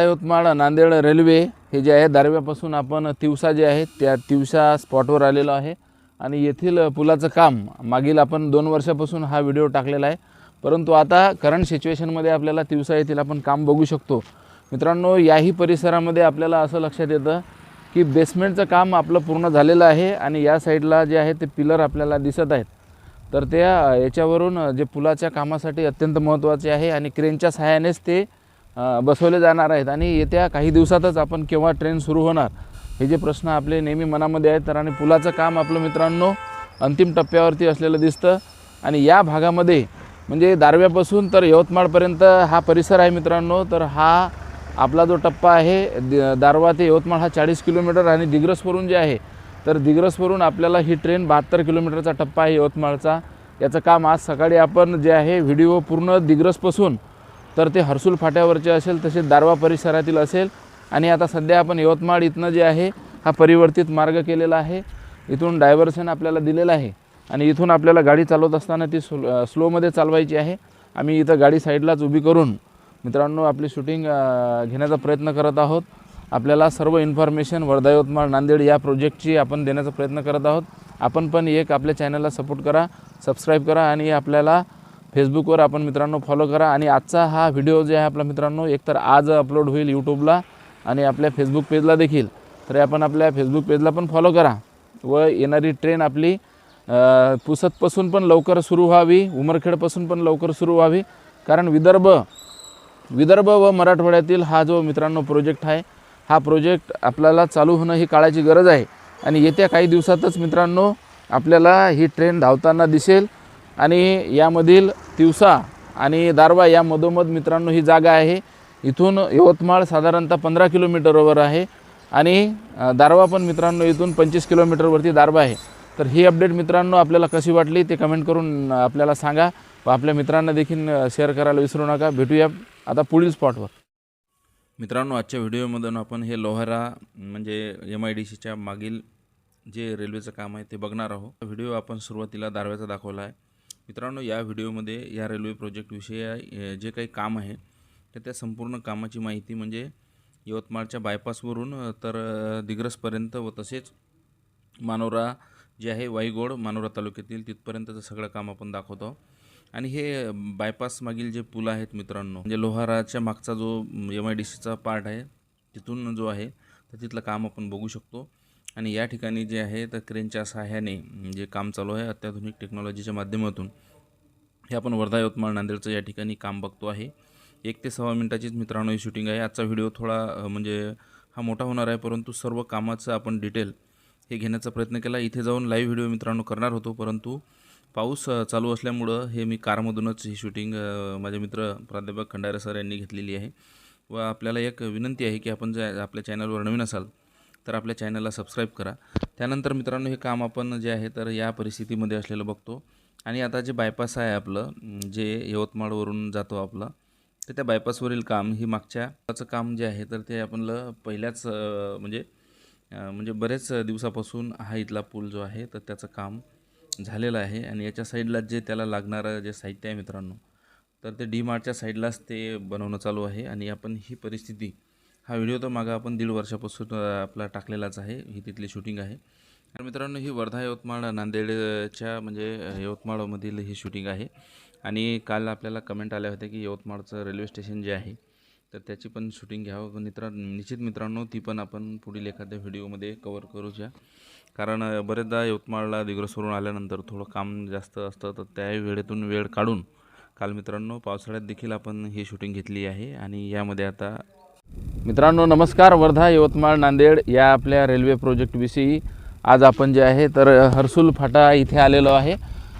Yavatmal Nanded railway हे जे आहे दारव्यापासून आपण तिवसा जे आहे त्या तिवसा स्पॉटवर आलेलो आहे. आणि येथील पुलाचं काम मागील आपण दोन वर्षापासून हा व्हिडिओ टाकलेला आहे. परंतु आता करंट सिच्युएशनमध्ये आपल्याला तिवसा येथील आपण काम बघू शकतो. मित्रांनो याही परिसरामध्ये आपल्याला असं लक्षात येतं की बेसमेंटचं काम आपलं पूर्ण झालेलं आहे आणि या साईडला जे आहे ते पिलर आपल्याला दिसत आहेत. तर त्या याच्यावरून जे पुलाच्या कामासाठी अत्यंत महत्त्वाचे आहे आणि क्रेनच्या सहाय्यानेच ते बसवले जाणार आहेत. आणि येत्या काही दिवसातच आपण केव्हा ट्रेन सुरू होणार हे जे प्रश्न आपले नेहमी मनामध्ये आहेत तर आणि पुलाचं काम आपलं मित्रांनो अंतिम टप्प्यावरती असलेलं दिसतं. आणि या भागामध्ये म्हणजे दारव्यापासून तर यवतमाळपर्यंत हा परिसर आहे मित्रांनो तर हा आपला जो टप्पा आहे द- दारवा ते यवतमाळ हा चाळीस किलोमीटर आणि दिग्रसवरून जे आहे तर दिग्रसवरून आपल्याला ही ट्रेन बहात्तर किलोमीटरचा टप्पा आहे यवतमाळचा. याचं काम आज सकाळी आपण जे आहे व्हिडिओ पूर्ण दिग्रसपासून तर ते हर्सूल फाट्यावरचे असेल तसेच दारवा परिसरातील असेल. आणि आता सध्या आपण यवतमाळ इथनं जे आहे हा परिवर्तित मार्ग केलेला आहे. इथून डायव्हर्सन आपल्याला दिलेलं आहे. आणि इथून आपल्याला गाडी चालवत असताना ती स्लो स्लोमध्ये चालवायची आहे. आम्ही इथं गाडी साईडलाच उभी करून मित्रांनो आपली शूटिंग घेण्याचा प्रयत्न करत आहोत. आपल्याला सर्व इन्फॉर्मेशन वर्धा यवतमाळ नांदेड या प्रोजेक्टची आपण देण्याचा प्रयत्न करत आहोत. आपण पण एक आपल्या चॅनलला सपोर्ट करा सबस्क्राईब करा आणि आपल्याला फेसबुकवर आपण मित्रांनो फॉलो करा. आणि आजचा हा व्हिडिओ जे आहे आपला मित्रांनो एकतर आज अपलोड होईल यूट्यूबला आणि आपल्या फेसबुक पेजला देखील. तर आपण आपल्या फेसबुक पेजला पण फॉलो करा. व येणारी ट्रेन आपली पुसतपासून पण लवकर सुरू व्हावी उमरखेडपासून पण लवकर सुरू व्हावी. कारण विदर्भ विदर्भ व मराठवाड्यातील हा जो मित्रांनो प्रोजेक्ट आहे हा प्रोजेक्ट आपल्याला चालू होणं ही काळाची गरज आहे. आणि येत्या काही दिवसातच मित्रांनो आपल्याला ही ट्रेन धावताना दिसेल. आणि यामधील तिवसा आणि दारवा या मधोमध मित्रांनो ही जागा आहे. इथून यवतमाळ साधारणतः पंधरा किलोमीटरवर आहे आणि दारवा पण मित्रांनो इथून पंचवीस किलोमीटरवरती दारवा आहे. तर ही अपडेट मित्रांनो आपल्याला कशी वाटली ते कमेंट करून आपल्याला सांगा व आपल्या मित्रांना देखील शेअर करायला विसरू नका. भेटूया आता पुढील स्पॉटवर मित्रांनो आजच्या व्हिडिओमधून आपण हे लोहारा म्हणजे एम आय डी सीच्या मागील जे रेल्वेचं काम आहे ते बघणार आहोत. व्हिडिओ आपण सुरुवातीला दारव्याचा दाखवला आहे. मित्रांनो या व्हिडिओमध्ये या रेल्वे प्रोजेक्टविषयी जे काही काम आहे तर त्या संपूर्ण कामाची माहिती म्हणजे यवतमाळच्या बायपासवरून तर दिग्रसपर्यंत व तसेच मानोरा जे आहे वाईगोड मानोरा तालुक्यातील तिथपर्यंतचं सगळं काम आपण दाखवतो. आणि हे बायपास मागील जे पूल आहेत मित्रांनो म्हणजे लोहाराच्या मागचा जो एम आय डी सीचा पार्ट आहे तिथून जो आहे तर तिथलं काम आपण बघू शकतो. आणि या ठिकाणी जे आहे तर क्रेनच्या सहाय्याने जे काम चालू आहे अत्याधुनिक टेक्नॉलॉजीच्या माध्यमातून हे आपण वर्धा यवतमाळ नांदेडचं या ठिकाणी काम बघतो आहे. एक ते सव्वा मिनटाचीच मित्रांनो ही शूटिंग आहे. आजचा व्हिडिओ थोडा म्हणजे हा मोठा होणार आहे परंतु सर्व कामाचं आपण डिटेल हे घेण्याचा प्रयत्न केला. इथे जाऊन लाईव्ह व्हिडिओ मित्रांनो करणार होतो परंतु पाऊस चालू असल्यामुळं हे मी कारमधूनच ही शूटिंग माझे मित्र प्राध्यापक खंडारे सर यांनी घेतलेली आहे. व आपल्याला एक विनंती आहे की आपण जे आपल्या चॅनलवर नवीन असाल तर आपल्या चॅनलला सबस्क्राईब करा. त्यानंतर मित्रांनो हे काम आपण जे आहे तर या परिस्थितीमध्ये असलेलं बघतो. आणि आता जे बायपास आहे आपलं जे यवतमाळवरून जातो आपलं तर त्या बायपासवरील काम ही मागच्याचं काम जे आहे तर ते आपलं पहिल्याच म्हणजे म्हणजे बरेच दिवसापासून हा इथला पूल जो आहे तर त्याचं काम झालेलं आहे. आणि याच्या साईडला जे त्याला लागणारं जे साहित्य आहे मित्रांनो तर ते डी मार्टच्या साईडलाच ते बनवणं चालू आहे. आणि आपण ही परिस्थिती हा व्हिडिओ तर मागं आपण दीड वर्षापासून आपला टाकलेलाच आहे. ही तिथली शूटिंग आहे. तर मित्रांनो ही वर्धा यवतमाळ नांदेडच्या म्हणजे यवतमाळमधील ही शूटिंग आहे. आणि काल आपल्याला कमेंट आल्या होत्या की यवतमाळचं रेल्वे स्टेशन जे आहे तर त्याची पण शूटिंग घ्यावं. मित्र निश्चित मित्रांनो ती पण आपण पुढील एखाद्या व्हिडिओमध्ये कवर करूच्या. कारण बरेचदा यवतमाळला दिग्रसवरून आल्यानंतर थोडं काम जास्त असतं तर त्या वेळेतून वेळ काढून काल मित्रांनो पावसाळ्यात देखील आपण ही शूटिंग घेतली आहे. आणि यामध्ये आता मित्रांनो नमस्कार. वर्धा यवतमाळ नांदेड या आपल्या रेल्वे प्रोजेक्टविषयी आज आपण जे आहे तर हर्सुल फाटा इथे आलेलो आहे.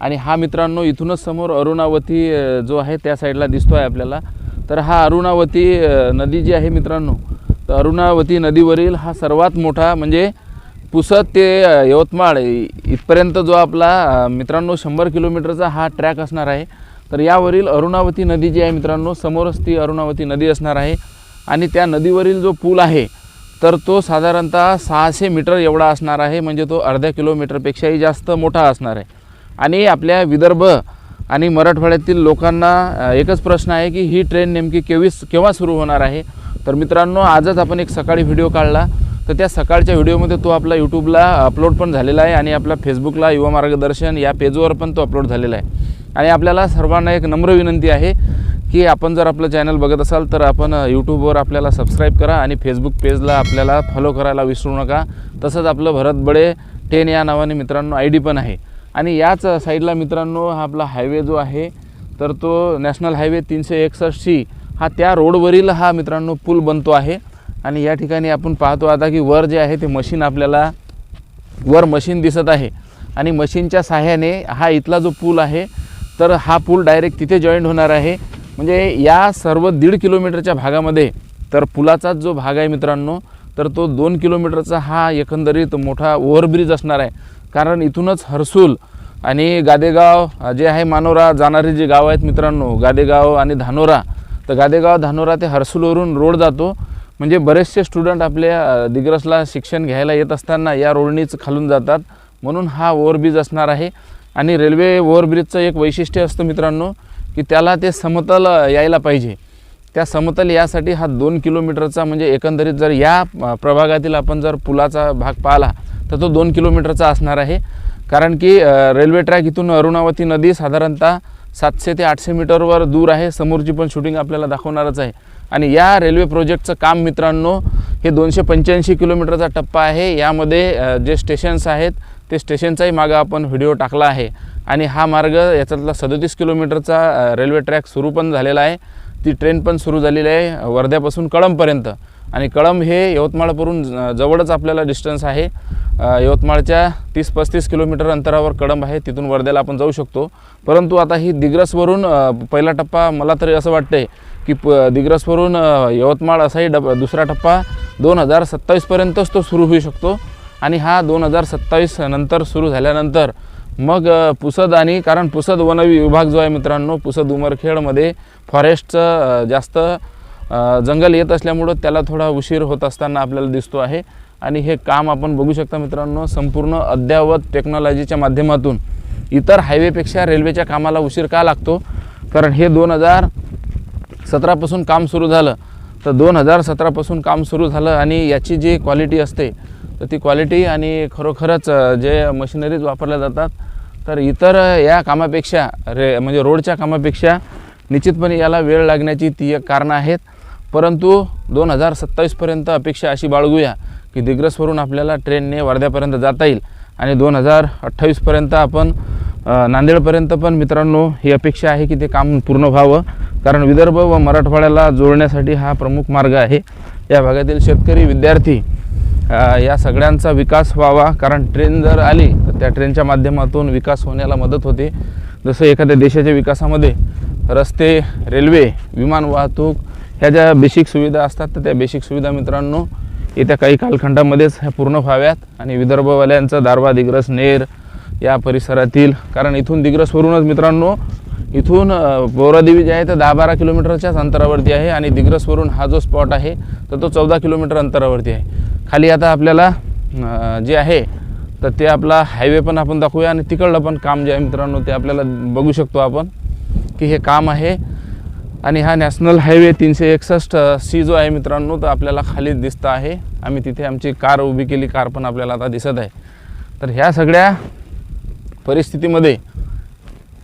आणि हा मित्रांनो इथूनच समोर अरुणावती जो आहे त्या साईडला दिसतो आहे आपल्याला. तर हा अरुणावती नदी जी आहे मित्रांनो तर अरुणावती नदीवरील हा सर्वात मोठा म्हणजे पुसद ते यवतमाळ इथपर्यंत जो आपला मित्रांनो शंभर किलोमीटरचा हा ट्रॅक असणार आहे. तर यावरील अरुणावती नदी जी आहे मित्रांनो समोरच ती अरुणावती नदी असणार आहे. आणि त्या नदीवरील जो पूल आहे तर तो साधारणतः सहाशे मीटर एवढा असणार आहे म्हणजे तो अर्ध्या किलोमीटरपेक्षाही जास्त मोठा असणार आहे. आणि आपल्या विदर्भ आणि मराठवाड्यातील लोकांना एकच प्रश्न आहे की ही ट्रेन नेमकी केवीस केव्हा सुरू होणार आहे? तर मित्रांनो आजच आपण एक सकाळी व्हिडिओ काढला. तर त्या सकाळच्या व्हिडिओमध्ये तो आपला यूट्यूबला अपलोड पण झालेला आहे आणि आपल्या फेसबुकला युवा मार्गदर्शन या पेजवर पण तो अपलोड झालेला आहे. आणि आपल्याला सर्वांना एक नम्र विनंती आहे की आपण जर आपलं चॅनल बघत असाल तर आपण यूट्यूबवर आपल्याला सबस्क्राईब करा आणि फेसबुक पेजला आपल्याला फॉलो करायला विसरू नका. तसंच आपलं भरत बडे टेन या नावाने मित्रांनो आय डी पण आहे. आणि याच साईडला मित्रांनो हा आपला हायवे जो आहे तर तो नॅशनल हायवे तीनशे एकसष्ट सी हा त्या रोडवरील हा मित्रांनो पूल बनतो आहे. आणि या ठिकाणी आपण पाहतो आता की वर जे आहे ते मशीन आपल्याला वर मशीन दिसत आहे. आणि मशीनच्या साह्याने हा इथला जो पूल आहे तर हा पूल डायरेक्ट तिथे जॉईंट होणार आहे. म्हणजे या सर्व दीड किलोमीटरच्या भागामध्ये तर पुलाचाच जो भाग आहे मित्रांनो तर तो दोन किलोमीटरचा हा एकंदरीत मोठा ओव्हरब्रिज असणार आहे. कारण इथूनच हर्सूल आणि गादेगाव जे आहे मानोरा जाणारे जे गाव आहेत मित्रांनो गादेगाव आणि धानोरा तर गादेगाव धानोरा ते हर्सूलवरून रोड जातो. म्हणजे बरेचसे स्टुडंट आपल्या दिग्रसला शिक्षण घ्यायला येत असताना या रोडनीच खालून जातात. म्हणून हा ओव्हरब्रिज असणार आहे. आणि रेल्वे ओव्हरब्रिजचं एक वैशिष्ट्य असतं मित्रांनो की त्याला ते समतल यायला पाहिजे. त्या समतल यासाठी हा दोन किलोमीटरचा म्हणजे एकंदरीत जर या प्रभागातील आपण जर पुलाचा भाग पाहिला तर तो दोन किलोमीटरचा असणार आहे. कारण की रेल्वे ट्रॅक इथून अरुणावती नदी साधारणतः सातशे ते आठशे मीटरवर दूर आहे. समोरची पण शूटिंग आपल्याला दाखवणारच आहे. आणि या रेल्वे प्रोजेक्टचं काम मित्रांनो हे दोनशे पंच्याऐंशी किलोमीटरचा टप्पा आहे. यामध्ये जे स्टेशन्स आहेत ते स्टेशनचाही मागं आपण व्हिडिओ टाकला आहे. आणि हा मार्ग याच्यातला सदतीस किलोमीटरचा रेल्वे ट्रॅक सुरू पण झालेला आहे. ती ट्रेन पण सुरू झालेली आहे वर्ध्यापासून कळंबपर्यंत. आणि कळंब हे यवतमाळवरून ज- जवळच आपल्याला डिस्टन्स आहे. यवतमाळच्या तीस पस्तीस किलोमीटर अंतरावर कळंब आहे तिथून वर्ध्याला आपण जाऊ शकतो. परंतु आता ही दिग्रसवरून पहिला टप्पा मला तरी असं वाटतंय की प दिग्रसवरून यवतमाळ असाही डब दुसरा टप्पा दोन हजार सत्तावीसपर्यंतच तो सुरू होऊ शकतो. आणि हा दोन हजार सत्तावीस नंतर सुरू झाल्यानंतर मग पुसद आणि कारण पुसद वन विभाग जो आहे मित्रांनो पुसद उमरखेडमध्ये फॉरेस्टचं जास्त जंगल येत असल्यामुळं त्याला थोडा उशीर होत असताना आपल्याला दिसतो आहे. आणि हे काम आपण बघू शकता मित्रांनो संपूर्ण अद्ययावत टेक्नॉलॉजीच्या माध्यमातून. इतर हायवेपेक्षा रेल्वेच्या कामाला उशीर का लागतो? कारण हे दोन हजार सतरापासून काम सुरू झालं. तर दोन हजार सतरापासून काम सुरू झालं आणि याची जी क्वालिटी असते तर ती क्वालिटी आणि खरोखरच जे मशिनरीज वापरल्या जातात तर इतर या कामापेक्षा रे म्हणजे रोडच्या कामापेक्षा निश्चितपणे याला वेळ लागण्याची ती एक कारणं आहेत. परंतु दोन हजार सत्तावीसपर्यंत अपेक्षा अशी बाळगूया की दिग्रसवरून आपल्याला ट्रेनने वर्ध्यापर्यंत जाता येईल. आणि दोन हजार अठ्ठावीसपर्यंत आपण नांदेडपर्यंत पण मित्रांनो ही अपेक्षा आहे की ते काम पूर्ण व्हावं. कारण विदर्भ व मराठवाड्याला जोडण्यासाठी हा प्रमुख मार्ग आहे. या भागातील शेतकरी विद्यार्थी या सगळ्यांचा विकास व्हावा. कारण ट्रेन जर आली तर त्या ट्रेनच्या माध्यमातून विकास होण्याला मदत होते. जसं एखाद्या देशाच्या विकासामध्ये रस्ते रेल्वे विमान वाहतूक ह्या ज्या बेसिक सुविधा असतात तर त्या बेसिक सुविधा मित्रांनो येत्या काही कालखंडामध्येच ह्या पूर्ण व्हाव्यात. आणि विदर्भवाल्यांचं दारवा दिग्रस नेर या परिसरातील कारण इथून दिग्रसवरूनच मित्रांनो इथून बोरादेवी जे आहे तर दहा बारा किलोमीटरच्याच अंतरावरती आहे आणि दिग्रसवरून हा जो स्पॉट आहे तर तो चौदा किलोमीटर अंतरावरती आहे. खाली आता आपल्याला जे आहे तर ते आपला हायवे पण आपण दाखवूया आणि तिकडलं पण काम जे आहे मित्रांनो ते आपल्याला बघू शकतो आपण की हे काम आहे. आणि हा नॅशनल हायवे तीनशे एकसष्ट सी जो आहे मित्रांनो तर आपल्याला खाली दिसतं आहे. आम्ही तिथे आमची कार उभी केली कार पण आपल्याला आता दिसत आहे. तर ह्या सगळ्या परिस्थितीमध्ये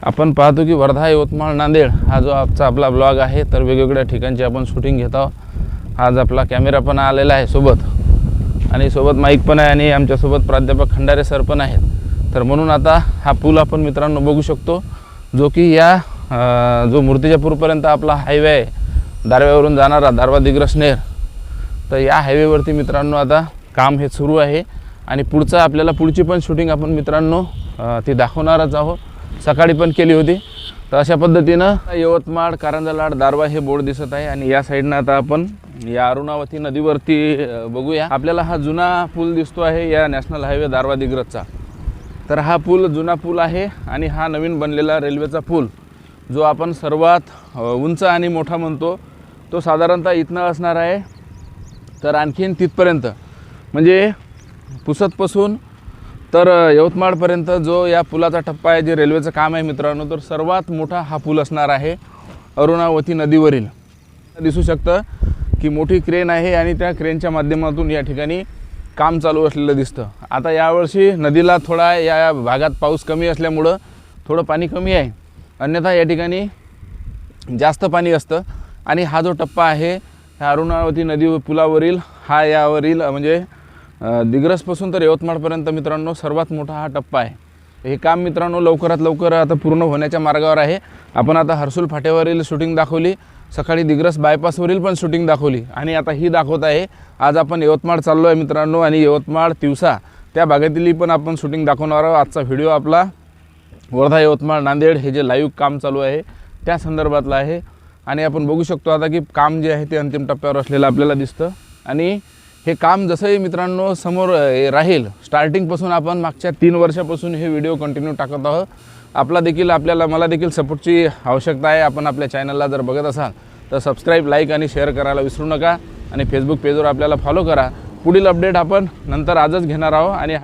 आपण पाहतो की वर्धा यवतमाळ नांदेड हा जो आजचा आपला ब्लॉग आहे तर वेगवेगळ्या ठिकाणची आपण शूटिंग घेत आहोत. आज आपला कॅमेरा पण आलेला आहे सोबत. आणि सोबत माईक पण आहे आणि आमच्यासोबत प्राध्यापक खंडारे सर पण आहेत. तर म्हणून आता हा पूल आपण मित्रांनो बघू शकतो जो की या जो मूर्तिजापूरपर्यंत आपला हायवे आहे दारव्यावरून जाणारा दारवा दिग्रसनेर तर या हायवेवरती मित्रांनो आता काम हे सुरू आहे आणि पुढचं आपल्याला पुढची पण शूटिंग आपण मित्रांनो ती दाखवणारच आहोत. सकाळी पण केली होती. तर अशा पद्धतीनं यवतमाळ कारंजा दारवा हे बोर्ड दिसत आहे आणि या साईडनं आता आपण या अरुणावती नदीवरती बघूया. आपल्याला हा जुना पूल दिसतो आहे या नॅशनल हायवे दारवा दिग्रजचा. तर हा पूल जुना पूल आहे आणि हा नवीन बनलेला रेल्वेचा पूल जो आपण सर्वात उंच आणि मोठा म्हणतो. तो साधारणतः इथनं असणार आहे तर आणखीन तिथपर्यंत. म्हणजे पुसतपासून तर यवतमाळपर्यंत जो या पुलाचा टप्पा आहे जे रेल्वेचं काम आहे मित्रांनो तर सर्वात मोठा हा पूल असणार आहे अरुणावती नदीवरील. दिसू शकतं की मोठी क्रेन आहे आणि त्या क्रेनच्या माध्यमातून या ठिकाणी काम चालू असलेलं दिसतं. आता यावर्षी नदीला थोडा या भागात पाऊस कमी असल्यामुळं थोडं पाणी कमी आहे. अन्यथा या ठिकाणी जास्त पाणी असतं. आणि हा जो टप्पा आहे ह्या अरुणावती नदी पुलावरील हा यावरील म्हणजे दिग्रसपासून तर यवतमाळपर्यंत मित्रांनो सर्वात मोठा हा टप्पा आहे. हे काम मित्रांनो लवकरात लवकर आता पूर्ण होण्याच्या मार्गावर आहे. आपण आता हर्सुल फाट्यावरील शूटिंग दाखवली सकाळी दिग्रस बायपासवरील पण शूटिंग दाखवली आणि आता ही दाखवत आहे. आज आपण यवतमाळ चाललो आहे मित्रांनो आणि यवतमाळ तिवसा त्या भागातीलही पण आपण शूटिंग दाखवणार आहोत. आजचा व्हिडिओ आपला वर्धा यवतमाळ नांदेड हे जे लाईव्ह काम चालू आहे त्या संदर्भातलं आहे. आणि आपण बघू शकतो आता की काम जे आहे ते अंतिम टप्प्यावर असलेलं आपल्याला दिसतं. आणि हे काम जसंही मित्रांनो समोर राहील स्टार्टिंगपासून आपण मागच्या तीन वर्षापासून हे व्हिडिओ कंटिन्यू टाकत आहोत. आपला देखील आपल्याला मला देखील सपोर्टची आवश्यकता आहे. आपण आपल्या चॅनलला जर बघत असाल तर सबस्क्राईब लाईक आणि शेअर करायला विसरू नका. आणि फेसबुक पेजवर आपल्याला फॉलो करा. पुढील अपडेट आपण नंतर आजच घेणार आहोत. आणि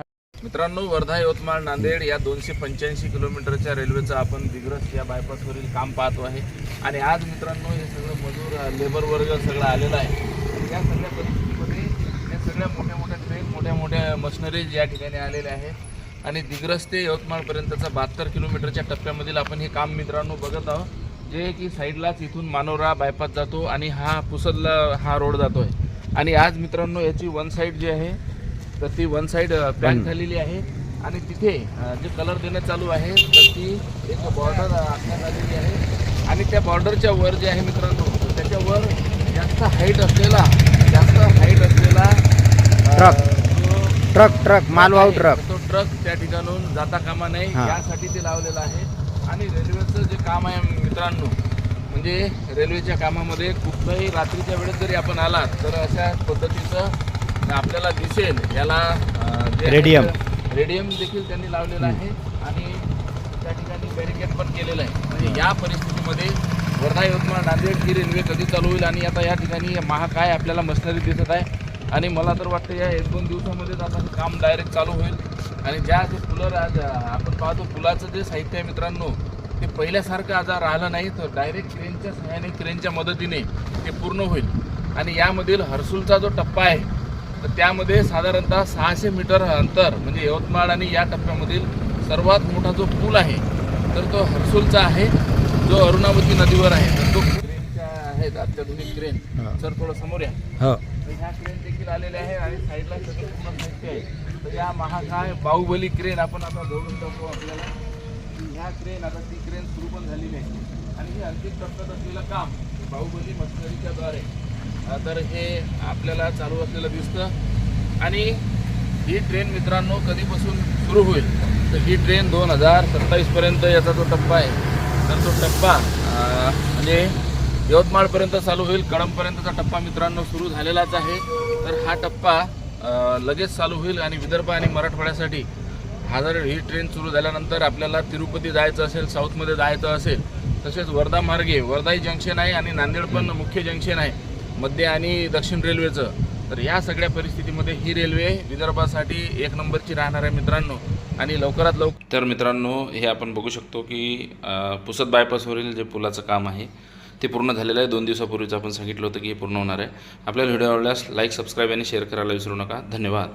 मित्रांनो वर्धा यवतमाळ नांदेड या दोनशे पंच्याऐंशी किलोमीटरच्या रेल्वेचं आपण दिग्रस या बायपासवरील काम पाहतो आहे. आणि आज मित्रांनो हे सगळं मजूर लेबर वर्ग सगळं आलेलं आहे. या सगळ्या सगळ्या मोठ्या मोठ्या ट्रेन मोठ्या मोठ्या मशिनरीज या ठिकाणी आलेल्या आहेत. आणि दिग्रस ते यवतमाळपर्यंतचा बहात्तर किलोमीटरच्या टप्प्यामधील आपण हे काम मित्रांनो बघत आहोत जे की साईडलाच इथून मानोरा बायपास जातो आणि हा पुसदला हा रोड जातो आहे आणि आज मित्रांनो याची वन साईड जी आहे तर ती वन साईड प्लॅन झालेली आहे. आणि तिथे जे कलर देणं चालू आहे तर ती एक बॉर्डर आखण्यात आलेली आहे. आणि त्या बॉर्डरच्या वर जे आहे मित्रांनो तर त्याच्यावर जास्त हाईट असलेला जास्त हाईट असलेला ट्रक. ट्रक ट्रक मालवाहू ट्रक तो ट्रक. त्या ठिकाणून जाता कामा नये हा. यासाठी ते लावलेलं आहे. आणि रेल्वेचं जे काम आहे मित्रांनो म्हणजे रेल्वेच्या कामामध्ये कुठलंही रात्रीच्या वेळेत जरी आपण आलात तर अशा पद्धतीचं आपल्याला दिसेल. याला अं, जे आहे रेडियम. रेडियम देखील त्यांनी लावलेलं आहे. आणि त्या ठिकाणी बॅरिकेड पण केलेलं आहे. म्हणजे या परिस्थितीमध्ये वर्धा यवतमाळ नांदेड ही रेल्वे कधी चालू होईल आणि आता या ठिकाणी महाकाय आपल्याला मशिनरी दिसत आहे. आणि मला तर वाटतं या एक दोन दिवसामध्येच आता हे काम डायरेक्ट चालू होईल. आणि ज्या ते पुलर आज आपण पाहतो पुलाचं जे साहित्य आहे मित्रांनो ते पहिल्यासारखं आज राहिलं नाही तर डायरेक्ट क्रेनच्या सहाय्याने क्रेनच्या मदतीने ते पूर्ण होईल. आणि यामधील हर्सुलचा जो टप्पा आहे तर त्यामध्ये साधारणतः सहाशे मीटर अंतर म्हणजे यवतमाळ आणि या टप्प्यामधील सर्वात मोठा जो पूल आहे तर तो हर्सुलचा आहे. जो अरुणावती नदीवर आहे तर तो क्रेनच्या आहेत अत्याधुनिक क्रेन. सर थोडं समोर या. तर ह्या क्रेन देखील आलेल्या आहे आणि साईडला सगळं पूर्ण साहित्य आहे. तर या महाकाय बाहुबली क्रेन आपण आता जवळून टाकतो आपल्याला. ह्या क्रेन आता ती क्रेन सुरू पण झालेली आहे. आणि हे अंतिम टप्प्यात असलेलं काम बाहुबली मशिनरीच्या द्वारे. तर हे आपल्याला चालू असलेलं दिसतं. आणि ही ट्रेन मित्रांनो कधीपासून सुरू होईल? तर ही ट्रेन दोन हजार सत्तावीसपर्यंत याचा जो टप्पा आहे तर तो टप्पा म्हणजे यवतमाळपर्यंत चालू होईल. कळंबपर्यंतचा टप्पा मित्रांनो सुरू झालेलाच आहे. तर हा टप्पा लगेच चालू होईल आणि विदर्भ आणि मराठवाड्यासाठी हा जर ही ट्रेन सुरू झाल्यानंतर आपल्याला तिरुपती जायचं असेल साऊथमध्ये जायचं असेल तसेच वर्धा मार्गे वर्धाही जंक्शन आहे आणि नांदेड पण मुख्य जंक्शन आहे मध्य आणि दक्षिण रेल्वेचं तर या सगळ्या परिस्थितीमध्ये ही रेल्वे विदर्भासाठी एक नंबरची राहणार आहे मित्रांनो. आणि लवकरात लवकर तर मित्रांनो हे आपण बघू शकतो की पुसद बायपासवरील जे पुलाचं काम आहे ते पूर्ण झालेलं आहे. दोन दिवसापूर्वीच आपण सांगितलं होतं की हे पूर्ण होणार आहे. आपल्याला व्हिडिओ आवडल्यास लाईक सबस्क्राईब आणि शेअर करायला विसरू नका. धन्यवाद.